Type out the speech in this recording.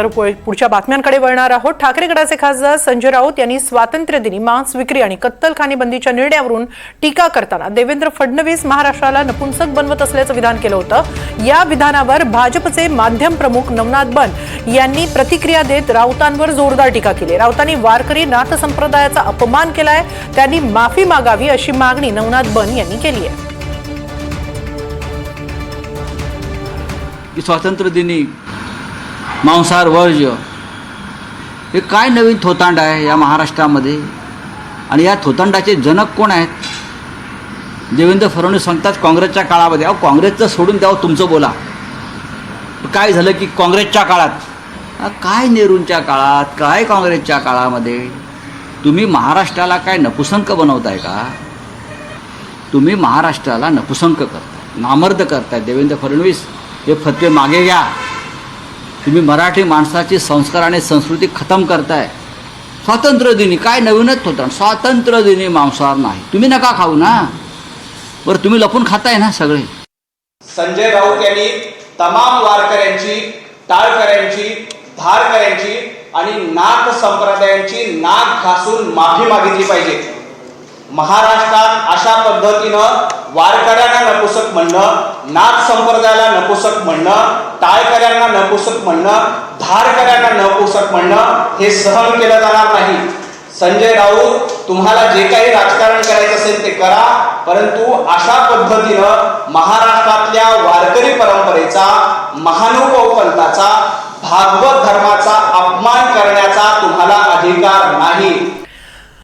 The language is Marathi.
तर पुढच्या बातम्यांकडे वळणार आहोत. ठाकरे गटाचे खासदार संजय राऊत यांनी स्वातंत्र्य दिनी मांस विक्री आणि कत्तलखाने बंदीच्या निर्णयावरून टीका करताना देवेंद्र फडणवीस महाराष्ट्राला नपुंसक बनवत असल्याचं विधान केलं होतं. या विधानावर भाजपचे माध्यम प्रमुख नवनाथ बन यांनी प्रतिक्रिया देत राऊतांवर जोरदार टीका केली. राऊतांनी वारकरी नाथ संप्रदायाचा अपमान केलाय. त्यांनी माफी मागावी अशी मागणी नवनाथ बन यांनी केली आहे. स्वातंत्र्यदिनी मांसाहार वर्ज्य. हे काय नवीन थोतांड आहे या महाराष्ट्रामध्ये? आणि या थोतांडाचे जनक कोण आहेत? देवेंद्र फडणवीस सांगतात काँग्रेसच्या काळामध्ये अहो काँग्रेसचं सोडून द्यावं तुमचं बोला. काय झालं की काँग्रेसच्या काळात? काय नेहरूंच्या काळात? काय काँग्रेसच्या काळामध्ये? तुम्ही महाराष्ट्राला काय नपुसंक बनवताय का? तुम्ही महाराष्ट्राला नपुसंक करताय नामर्द करताय. देवेंद्र फडणवीस हे फतवे मागे घ्या. तुम्ही मराठी माणसाची संस्कार आणि संस्कृती खतम करताय. स्वातंत्र्य दिनी काय नवीनच होतं. स्वातंत्र्य दिनी मांसाहार नाही. तुम्ही नका खाऊ ना. बरं तुम्ही लपून खाताय ना सगळे. संजय राऊत यांनी तमाम वारकऱ्यांची टाळकऱ्यांची धारकऱ्यांची आणि नाथ संप्रदायांची नाक घासून माफी मागितली पाहिजे. महाराष्ट्रात अशा पद्धतीनं वारकऱ्यांना नपुसक म्हणणं नाथ संप्रदायाला नपुसक म्हणणं टाळकऱ्यांना नपुसक म्हणणं धारकऱ्यांना नपुसक म्हणणं हे सहन केलं जाणार नाही. संजय राऊत तुम्हाला जे काही राजकारण करायचं असेल ते करा परंतु अशा पद्धतीनं महाराष्ट्रातल्या वारकरी परंपरेचा महानुभाव पंथाचा भागवत धर्माचा अपमान करण्याचा तुम्हाला अधिकार नाही.